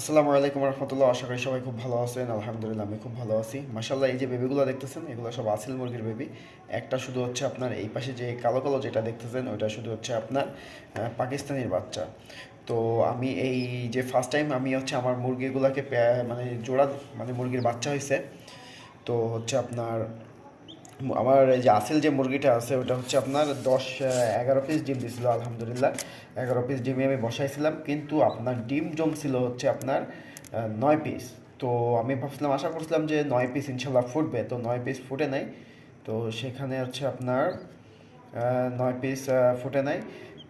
আসসালামু আলাইকুম রহমতুল্লাহ আশা করি সবাই খুব ভালো আছেন, আলহামদুলিল্লাহ আমি খুব ভালো আছি। মাসাল্লাহ এই যে বেবিগুলো দেখতেছেন, এগুলো সব আসিল মুরগির বেবি। একটা শুধু হচ্ছে আপনার এই পাশে যে কালো কালো যেটা দেখতেছেন, ওইটা শুধু হচ্ছে আপনার পাকিস্তানির বাচ্চা। তো আমি এই যে ফার্স্ট টাইম আমি হচ্ছে আমার মুরগিগুলোকে মানে জোড়া মানে মুরগির বাচ্চা হয়েছে তো হচ্ছে আপনার আমার এই যে আসেল যে মুরগিটা আছে, ওটা হচ্ছে আপনার দশ এগারো পিস ডিম দিছিল, আলহামদুলিল্লাহ। এগারো পিস ডিমে আমি বসাইছিলাম, কিন্তু আপনার ডিম জমছিল হচ্ছে আপনার নয় পিস তো আমি ভাবছিলাম, আশা করছিলাম যে নয় পিস ইনশাল্লাহ ফুটবে, তো নয় পিস ফুটে নাই। তো সেখানে হচ্ছে আপনার নয় পিস ফুটে নাই।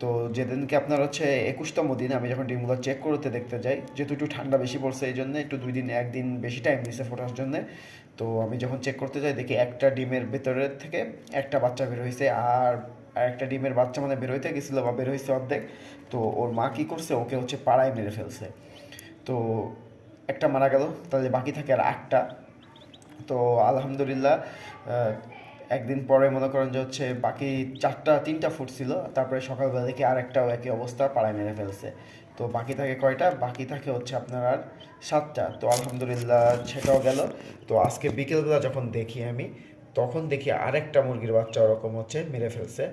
তো যেদিনকে আপনার হচ্ছে একুশতম দিন, আমি যখন ডিমগুলো চেক করতে দেখতে যাই, যেহেতু একটু ঠান্ডা বেশি পড়ছে এই জন্য, একটু দুই দিন একদিন বেশি টাইম নিছে ফোটার জন্য, তো আমি যখন চেক করতে যাই, দেখি একটা ডিমের ভেতরের থেকে একটা বাচ্চা বের হয়েছে আর আর একটা ডিমের বাচ্চা মানে বের হইতে গেছিল বা বের হয়েছে অর্ধেক, তো ওর মা কী করছে, ওকে হচ্ছে পাড়ায় মেরে ফেলছে। তো একটা মারা গেল, তাহলে বাকি থাকে আর আটটা। তো আলহামদুলিল্লাহ একদিন পরে মনে করেন যে হচ্ছে বাকি চারটা, তিনটা ফুট ছিল, তারপরে সকালবেলা দেখি আর একটাও একই অবস্থা, পাড়ায় মেরে ফেলছে। তো বাকি থাকে কয়টা? বাকি থাকে হচ্ছে আপনার আর সাতটা। তো আলহামদুলিল্লাহ সেটাও গেল। তো আজকে বিকেলবেলা যখন দেখি আমি, তখন দেখি আরেকটা মুরগির বাচ্চা ওরকম হচ্ছে মেরে ফেলছে।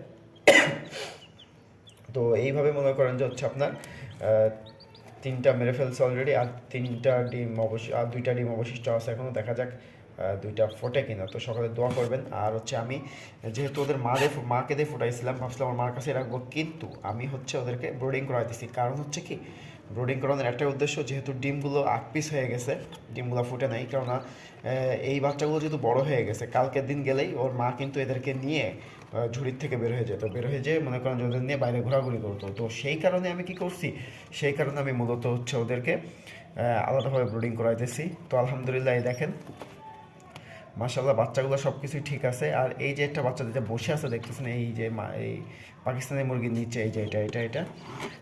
তো এইভাবে মনে করেন যে হচ্ছে আপনার তিনটা মেরে ফেলছে অলরেডি আর তিনটা ডিম অবশ্য আর দুইটা ডিম অবশিষ্ট আছে এখনও দেখা যাক দুইটা ফোটে কিনা। তো সকালে দোয়া করবেন। আর হচ্ছে আমি যেহেতু ওদের মা মাদের মাকে দিয়ে ফুটাইছিলাম, ভাবছিলাম আমার মার কাছে রাখব কিন্তু আমি হচ্ছে ওদেরকে ব্রোডিং করাইতেছি। কারণ হচ্ছে কি ব্রোডিং করানোর একটাই উদ্দেশ্য যেহেতু ডিমগুলো আট পিস হয়ে গেছে, ডিমগুলো ফুটে নাই, কেননা এই বাচ্চাগুলো যেহেতু বড় হয়ে গেছে, কালকের দিন গেলেই ওর মা কিন্তু এদেরকে নিয়ে ঝুড়ির থেকে বের হয়ে যেত। বের হয়ে যেয়ে মনে করেন ওদের নিয়ে বাইরে ঘোরাঘুরি করতো। তো সেই কারণে আমি কি করছি, সেই কারণে আমি মূলত হচ্ছে ওদেরকে আলাদাভাবে ব্রোডিং করাইতেছি। তো আলহামদুলিল্লাহ, এই দেখেন মাসাল্লাহ বাচ্চাগুলো সব কিছুই ঠিক আছে। আর এই যে একটা বাচ্চা যেটা বসে আছে, দেখতেছেন এই যে এই পাকিস্তানি মুরগির নিচে, এই যে এটা এটা এটা।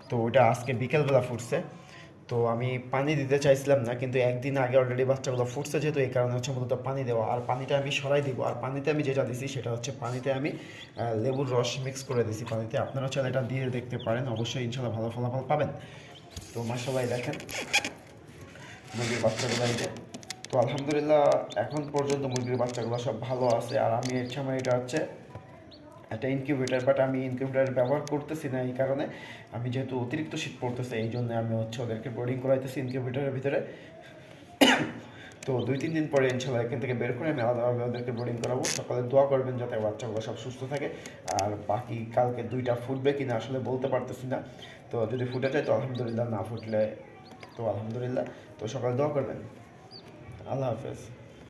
তো ওইটা আজকে বিকেলবেলা ফুটছে। তো আমি পানি দিতে চাইছিলাম না, কিন্তু একদিন আগে অলরেডি বাচ্চাগুলো ফুটছে যেহেতু, এই কারণে হচ্ছে মূলত পানি দেওয়া। আর পানিটা আমি সরাই দিব। আর পানিতে আমি যেটা দিছি, সেটা হচ্ছে পানিতে আমি লেবুর রস মিক্স করে দিছি পানিতে। আপনারা চাইলে এটা দিয়ে দেখতে পারেন। অবশ্যই ইনশাল্লাহ ভালো ফলাফল পাবেন। তো মাসাল্লাহ দেখেন। মুরগির বাচ্চাগুলো এই তো আলহামদুলিল্লাহ এখন পর্যন্ত মুরগির বাচ্চাগুলো সব ভালো আছে, আর আমি এর সময় এটা হচ্ছে একটা ইনকিউবেটার বাট আমি ইনকিউবেটার ব্যবহার করতেছি না এই কারণে। আমি যেহেতু অতিরিক্ত শীত পড়তেছে, এই জন্য আমি হচ্ছে ওদেরকে বোর্ডিং করাইতেছি ইনকিউবেটারের ভিতরে। তো দুই, তিন দিন পরে ইনশাল্লাহ এখান থেকে বের করে আমি আলাদাভাবে ওদেরকে বোর্ডিং করাবো। সকালে দোয়া করবেন যাতে বাচ্চাগুলো সব সুস্থ থাকে। আর বাকি কালকে দুইটা ফুটবে কিনা আসলে বলতে পারতেছি না। তো যদি ফুটে যায় তো আলহামদুলিল্লাহ, না ফুটলে তো আলহামদুলিল্লাহ। তো সকালে দোয়া করবেন। আল্লাহ হাফেজ